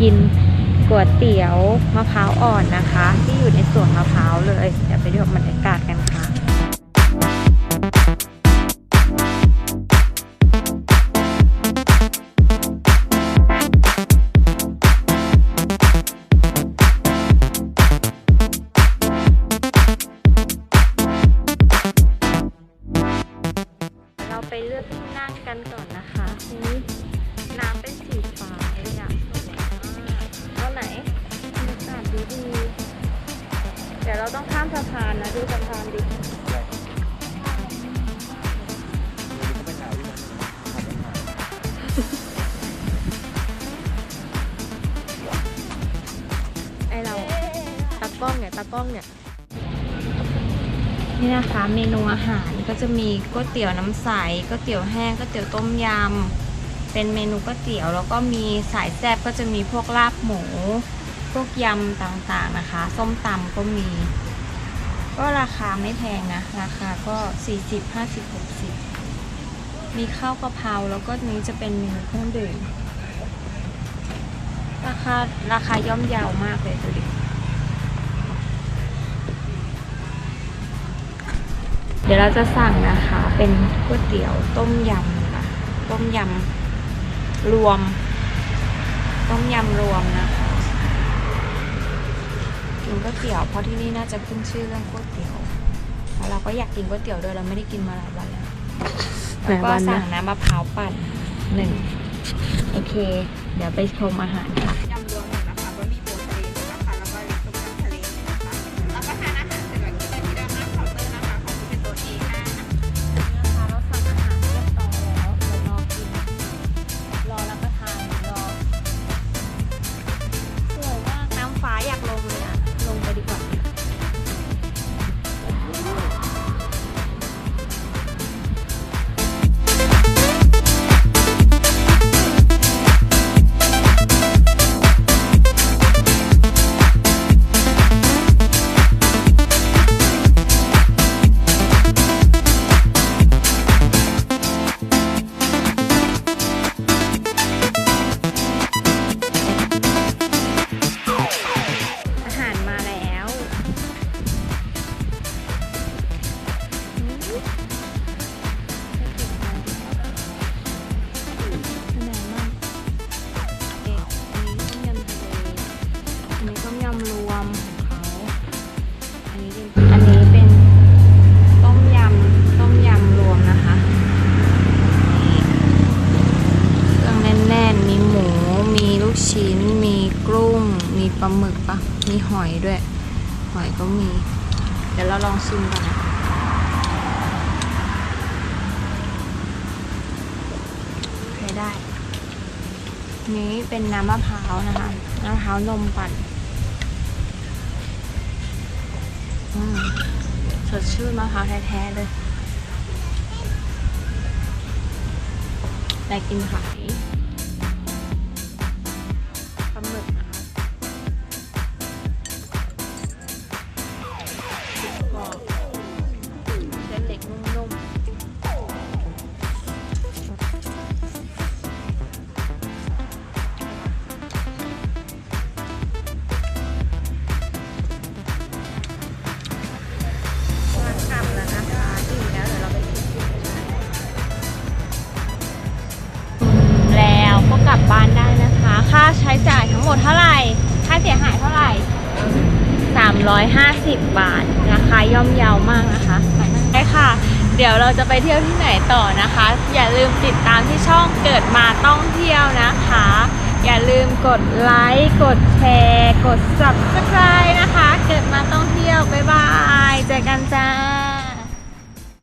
กินก๋วยเตี๋ยวมะพร้าวอ่อนนะคะ ที่อยู่ในสวนมะพร้าวเลย เดี๋ยวไปดูบรรยากาศกันค่ะ สะพานนะดูสะพานดิไอเราตากล้องเนี่ยตากล้องเนี่ยนี่นะคะเมนูอาหารก็จะมีก๋วยเตี๋ยวน้ำใสก๋วยเตี๋ยวแห้งก๋วยเตี๋ยวต้มยำเป็นเมนูก๋วยเตี๋ยวแล้วก็มีสายแซ่บก็จะมีพวกลาบหมู พวกยำต่างๆนะคะ ส้มตำก็มี ก็ราคาไม่แพงนะ ราคาก็40 50 60มีข้าวกะเพราแล้วก็นี้จะเป็นเมนูเครื่องดื่มราคาราคาย่อมเยาวมากเลยดูดิเดี๋ยวเราจะสั่งนะคะ เป็นก๋วยเตี๋ยวต้มยำค่ะต้มยำรวม ต้มยำรวมนะคะ กินก๋วยเตี๋ยว เพราะที่นี่น่าจะขึ้นชื่อเรื่องก๋วยเตี๋ยวแล้วเราก็อยากกินก๋วยเตี๋ยวด้วยเราไม่ได้กินมาหลายวันแล้วหลายก็วันนะสั่งน้ำมะพร้าวปั่นหนึ่งโอเค เดี๋ยวไปชมอาหารค่ะ ชิ้น มีกุ้ง มีปลาหมึกปะมีหอยด้วย หอยก็มี เดี๋ยวเราลองชิมกันนะใช้ได้ นี้เป็นน้ำมะพร้าวนะคะมะพร้าวนมปั่นอืมสดชื่นมะพร้าวแท้ๆเลยแต่กินขา 350บาท ราคาย่อมเยาวมากนะคะได้ค่ะ เดี๋ยวเราจะไปเที่ยวที่ไหนต่อนะคะ อย่าลืมติดตามที่ช่องเกิดมาต้องเที่ยวนะคะ อย่าลืมกดไลค์กดแชร์กด subscribe นะคะ เกิดมาต้องเที่ยว บ๊ายบาย เจอกันจ้า